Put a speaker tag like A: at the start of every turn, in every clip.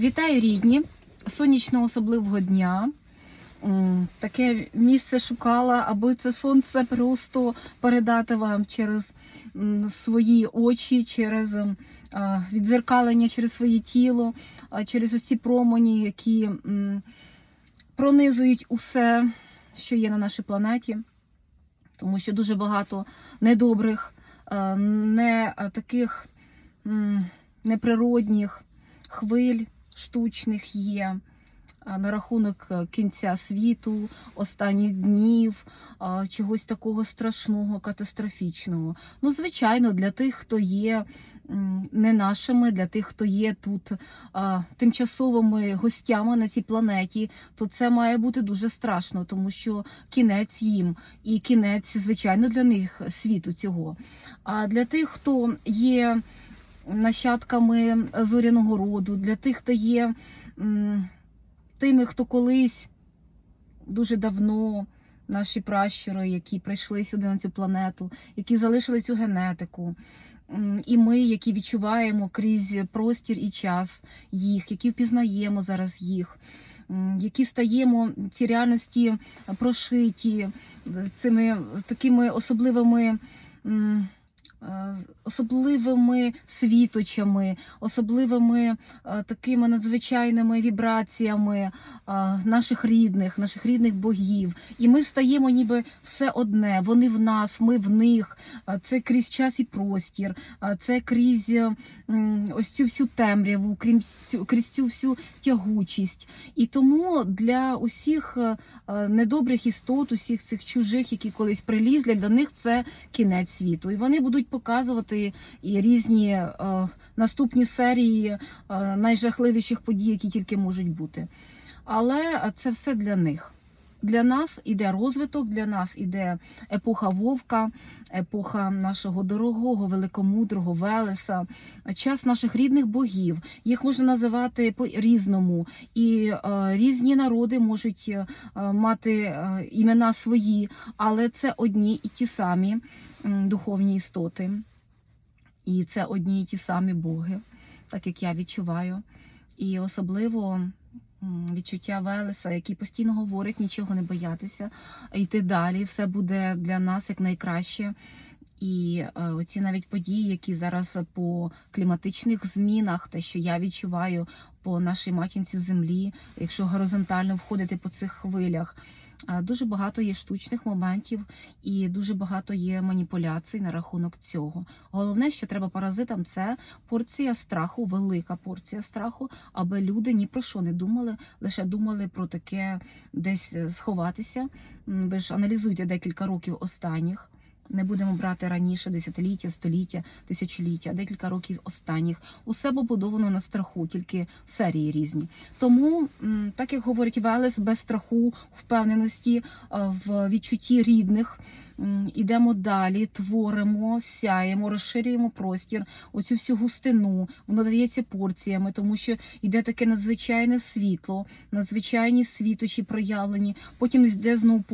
A: Вітаю рідні! Сонячного особливого дня. Таке місце шукала, аби це сонце просто передати вам через свої очі, через відзеркалення, через своє тіло, через усі промені, які пронизують усе, що є на нашій планеті. Тому що дуже багато недобрих, не таких неприродних хвиль штучних є на рахунок е, кінця світу, останніх днів, чогось такого страшного, катастрофічного. Ну, звичайно, для тих, хто є не нашими, для тих, хто є тут тимчасовими гостями на цій планеті, то це має бути дуже страшно, тому що кінець їм і кінець, звичайно, для них світу цього. А для тих, хто є нащадками зоряного роду, для тих, хто є тими, хто колись дуже давно, наші пращури, які прийшли сюди на цю планету, які залишили цю генетику. І ми, які відчуваємо крізь простір і час їх, які впізнаємо зараз їх, які стаємо в цій реальності прошиті цими такими особливими. Е, Особливими світочами, особливими е, такими надзвичайними вібраціями е, наших рідних, наших рідних богів. І ми стаємо ніби все одне. Вони в нас, ми в них. Це крізь час і простір, це крізь ось цю всю темряву, крізь цю, всю тягучість. І тому для усіх недобрих істот, усіх цих чужих, які колись прилізли, для них це кінець світу. І вони будуть показувати і різні е, наступні серії е, найжахливіших подій, які тільки можуть бути. Але це все для них. Для нас іде розвиток, для нас іде епоха вовка, епоха нашого дорогого, великомудрого Велеса, час наших рідних богів. Їх можна називати по-різному, і е, різні народи можуть е, мати е, імена свої, але це одні і ті самі духовні істоти. І це одні і ті самі боги, так як я відчуваю. І особливо відчуття Велеса, який постійно говорить нічого не боятися, йти далі, все буде для нас як найкраще. І е, оці навіть події, які зараз по кліматичних змінах, те, що я відчуваю по нашій матінці землі, якщо горизонтально входити по цих хвилях. Дуже багато є штучних моментів і дуже багато є маніпуляцій на рахунок цього. Головне, що треба паразитам, це порція страху, велика порція страху, аби люди ні про що не думали, лише думали про таке десь е, сховатися. Ви ж аналізуйте декілька років останніх. Не будемо брати раніше десятиліття, століття, тисячоліття, декілька років останніх. Усе побудовано на страху, тільки серії різні. Тому, так як говорить Велес, без страху, впевненості, е, в відчутті рідних. Ідемо далі, творимо, сяємо, розширюємо простір, оцю всю густину, воно дається порціями, тому що йде таке надзвичайне світло, надзвичайні світочі проявлені. Потім йде знову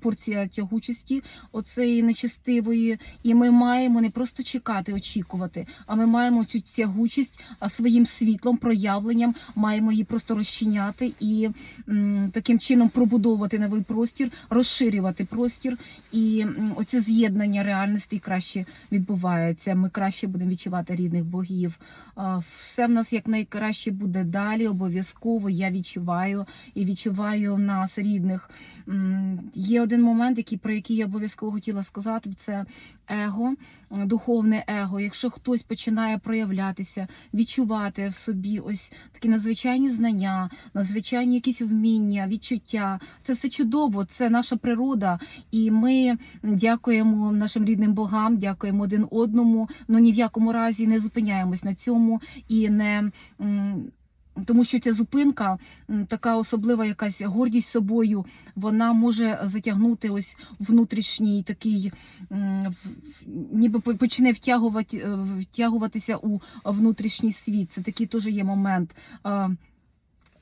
A: порція тягучості, оцеї нечистивої, і ми маємо не просто чекати, очікувати, а ми маємо цю тягучість а, своїм світлом, проявленням, маємо її просто розчиняти і м, таким чином пробудовувати новий простір, розширювати простір. І оце з'єднання реальності краще відбувається. Ми краще будемо відчувати рідних богів. Все в нас як найкраще буде далі. Обов'язково я відчуваю і відчуваю нас рідних. Є один момент, який про який я обов'язково хотіла сказати. Це его, духовне его. Якщо хтось починає проявлятися, відчувати в собі ось такі надзвичайні знання, надзвичайні якісь вміння, відчуття. Це все чудово, це наша природа, і ми дякуємо нашим рідним богам, дякуємо один одному. Ну ні в якому разі не зупиняємось на цьому і не. тому що ця зупинка, така особлива якась гордість собою, вона може затягнути ось внутрішній такий, ніби по- почне втягувати, е, втягуватися у внутрішній світ. Це такий теж є момент.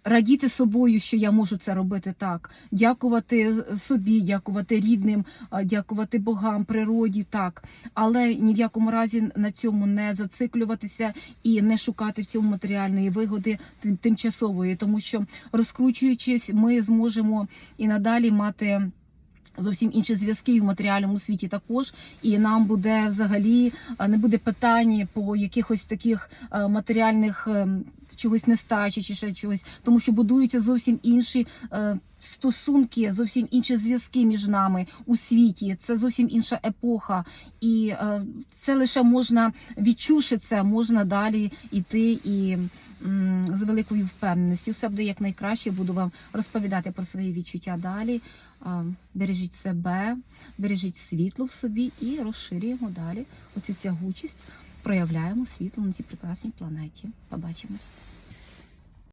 A: Радіти собою, що я можу це робити так, дякувати собі, дякувати рідним, дякувати богам, природі, так, але ні в якому разі на цьому не зациклюватися і не шукати в цьому матеріальної вигоди тимчасової, тому що розкручуючись, ми зможемо і надалі мати. Зовсім інші зв'язки в матеріальному світі також, і нам буде взагалі не буде питань по якихось таких е, матеріальних ем, чогось нестачі чи ще чогось, тому що будуються зовсім інші е, стосунки, зовсім інші зв'язки між нами у світі. Це зовсім інша епоха, і е, це лише можна відчувши це, можна далі йти і з великою впевненістю. Все буде як найкраще. Буду вам розповідати про свої відчуття далі. Бережіть себе, бережіть світло в собі і розширюємо далі оцю тягучість, проявляємо світло на цій прекрасній планеті. Побачимось.